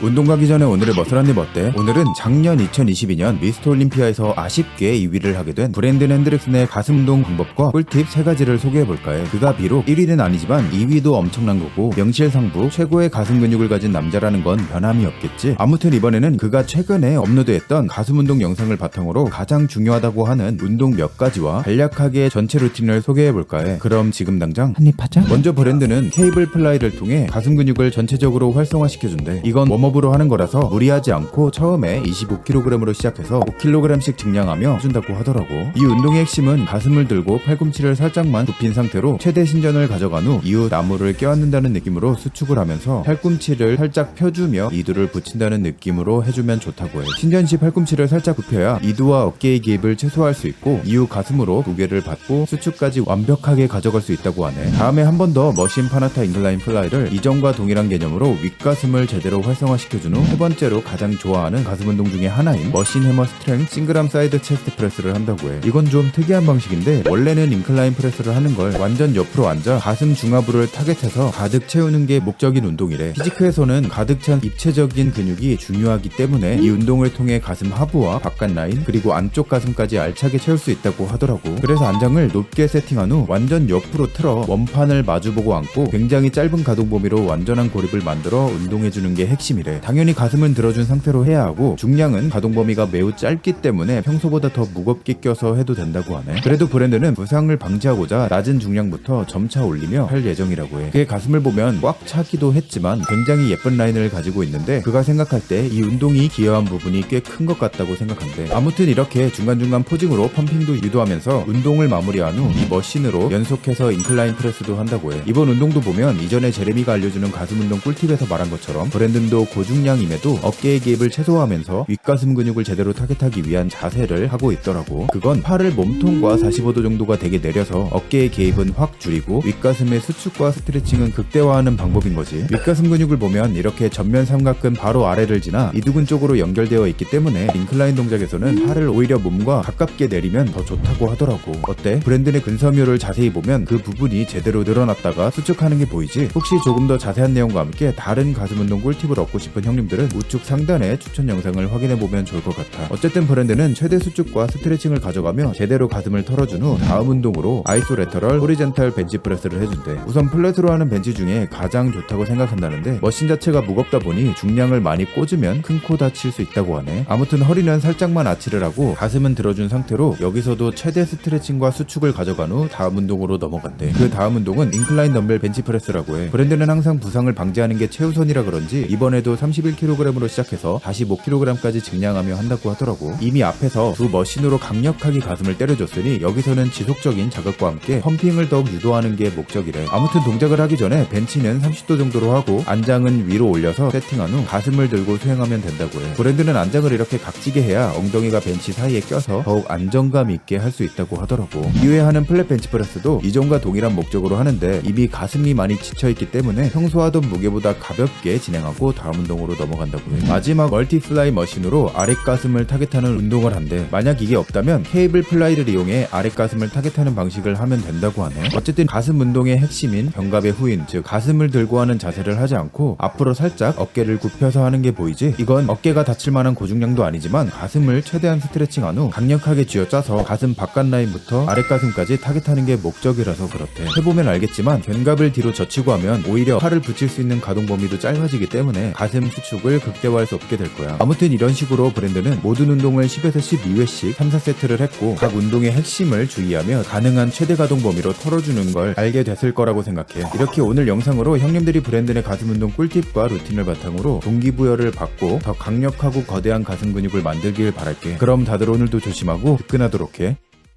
운동 가기 전에 오늘의 머슬 한입 어때? 오늘은 작년 2022년 미스터 올림피아에서 아쉽게 2위를 하게 된 브랜든 핸드릭슨의 가슴 운동 방법과 꿀팁 3가지를 소개해볼까 해. 그가 비록 1위는 아니지만 2위도 엄청난 거고 명실상부 최고의 가슴 근육을 가진 남자라는 건 변함이 없겠지. 아무튼 이번에는 그가 최근에 업로드했던 가슴 운동 영상을 바탕으로 가장 중요하다고 하는 운동 몇 가지와 간략하게 전체 루틴을 소개해볼까 해. 그럼 지금 당장 한입 하자. 먼저 브랜드는 케이블 플라이를 통해 가슴 근육을 전체적으로 활성화시켜준대. 이건 웜업 으로 하는 거라서 무리하지 않고 처음에 25kg으로 시작해서 5kg씩 증량하며 해준다고 하더라고. 이 운동의 핵심은 가슴을 들고 팔꿈치를 살짝만 굽힌 상태로 최대 신전을 가져간 후 이후 나무를 껴안는다는 느낌으로 수축을 하면서 팔꿈치를 살짝 펴주며 이두를 붙인다는 느낌으로 해주면 좋다고 해. 신전 시 팔꿈치를 살짝 굽혀야 이두와 어깨의 기입을 최소화할 수 있고 이후 가슴으로 무게를 받고 수축까지 완벽하게 가져갈 수 있다고 하네. 다음에 한 번 더 머신 파나타 인클라인 플라이를 이전과 동일한 개념으로 윗가슴을 제대로 활성화 시켜준 후세 번째로 가장 좋아하는 가슴 운동 중에 하나인 머신 해머 스트렝 싱글암 사이드 체스트 프레스를 한다고 해. 이건 좀 특이한 방식인데 원래는 인클라인 프레스를 하는 걸 완전 옆으로 앉아 가슴 중하부를 타겟해서 가득 채우는 게 목적인 운동이래. 피지크에서는 가득 찬 입체적인 근육이 중요하기 때문에 이 운동을 통해 가슴 하부와 바깥 라인 그리고 안쪽 가슴까지 알차게 채울 수 있다고 하더라고. 그래서 안장을 높게 세팅한 후 완전 옆으로 틀어 원판을 마주보고 앉고 굉장히 짧은 가동 범위로 완전한 고립을 만들어 운동해주는 게 핵심이래. 당연히 가슴은 들어준 상태로 해야 하고 중량은 가동 범위가 매우 짧기 때문에 평소보다 더 무겁게 껴서 해도 된다고 하네. 그래도 브랜드는 부상을 방지하고자 낮은 중량부터 점차 올리며 할 예정이라고 해. 그의 가슴을 보면 꽉 차기도 했지만 굉장히 예쁜 라인을 가지고 있는데 그가 생각할 때 이 운동이 기여한 부분이 꽤 큰 것 같다고 생각한대. 아무튼 이렇게 중간중간 포징으로 펌핑도 유도하면서 운동을 마무리한 후 이 머신으로 연속해서 인클라인 프레스도 한다고 해. 이번 운동도 보면 이전에 제레미가 알려주는 가슴 운동 꿀팁에서 말한 것처럼 브랜든도 고중량임에도 어깨의 기입을 최소화하면서 윗가슴 근육을 제대로 타겟하기 위한 자세를 하고 있더라고. 그건 팔을 몸통과 45도 정도가 되게 내려서 어깨의 개입은 확 줄이고 윗가슴의 수축과 스트레칭은 극대화하는 방법인 거지. 윗가슴 근육을 보면 이렇게 전면 삼각근 바로 아래를 지나 이두근 쪽으로 연결되어 있기 때문에 인클라인 동작에서는 팔을 오히려 몸과 가깝게 내리면 더 좋다고 하더라고. 어때? 브랜든의 근섬유를 자세히 보면 그 부분이 제대로 늘어났다가 수축하는 게 보이지? 혹시 조금 더 자세한 내용과 함께 다른 가슴 운동 꿀팁을 얻고 싶은 형님들은 우측 상단에 추천 영상을 확인해 보면 좋을 것 같아. 어쨌든 브랜드는 최대 수축과 스트레칭을 가져가며 제대로 가슴을 털어준 후 다음 운동으로 아이소레터럴 호리젠탈 벤치 프레스를 해준대. 우선 플랫으로 하는 벤치 중에 가장 좋다고 생각한다는데 머신 자체가 무겁다 보니 중량을 많이 꽂으면 큰 코 다칠 수 있다고 하네. 아무튼 허리는 살짝만 아치를 하고 가슴은 들어준 상태로 여기서도 최대 스트레칭과 수축을 가져간 후 다음 운동으로 넘어간대. 그 다음 운동은 인클라인 덤벨 벤치 프레스라고 해. 브랜드는 항상 부상을 방지하는 게 최우선이라 그런지 이번에도 31kg으로 시작해서 45kg까지 증량하며 한다고 하더라고. 이미 앞에서 두 머신으로 강력하게 가슴을 때려줬으니 여기서는 지속적인 자극과 함께 펌핑을 더욱 유도하는 게 목적이래. 아무튼 동작을 하기 전에 벤치는 30도 정도로 하고 안장은 위로 올려서 세팅한 후 가슴을 들고 수행하면 된다고 해. 브랜드는 안장을 이렇게 각지게 해야 엉덩이가 벤치 사이에 껴서 더욱 안정감 있게 할 수 있다고 하더라고. 이후에 하는 플랫 벤치 프레스도 이전과 동일한 목적으로 하는데 이미 가슴이 많이 지쳐있기 때문에 평소 하던 무게보다 가볍게 진행하고 다음 운동으로 넘어간다고 해. 마지막 멀티 플라이 머신으로 아랫가슴을 타겟하는 운동을 한대. 만약 이게 없다면 케이블 플라이를 이용해 아랫가슴을 타겟하는 방식을 하면 된다고 하네. 어쨌든 가슴 운동의 핵심인 견갑의 후인, 즉 가슴을 들고 하는 자세를 하지 않고 앞으로 살짝 어깨를 굽혀서 하는 게 보이지? 이건 어깨가 다칠 만한 고중량도 아니지만 가슴을 최대한 스트레칭한 후 강력하게 쥐어짜서 가슴 바깥 라인부터 아랫가슴까지 타겟하는 게 목적이라서 그렇대. 해보면 알겠지만 견갑을 뒤로 젖히고 하면 오히려 팔을 붙일 수 있는 가동 범위도 짧아지기 때문에 가슴 수축을 극대화할 수 없게 될 거야. 아무튼 이런 식으로 브랜드는 모든 운동을 10에서 12회씩 3, 4세트를 했고 각 운동의 핵심을 주의하며 가능한 최대 가동 범위로 털어주는 걸 알게 됐을 거라고 생각해. 이렇게 오늘 영상으로 형님들이 브랜드의 가슴 운동 꿀팁과 루틴을 바탕으로 동기부여를 받고 더 강력하고 거대한 가슴 근육을 만들길 바랄게. 그럼 다들 오늘도 조심하고 든든하도록 해.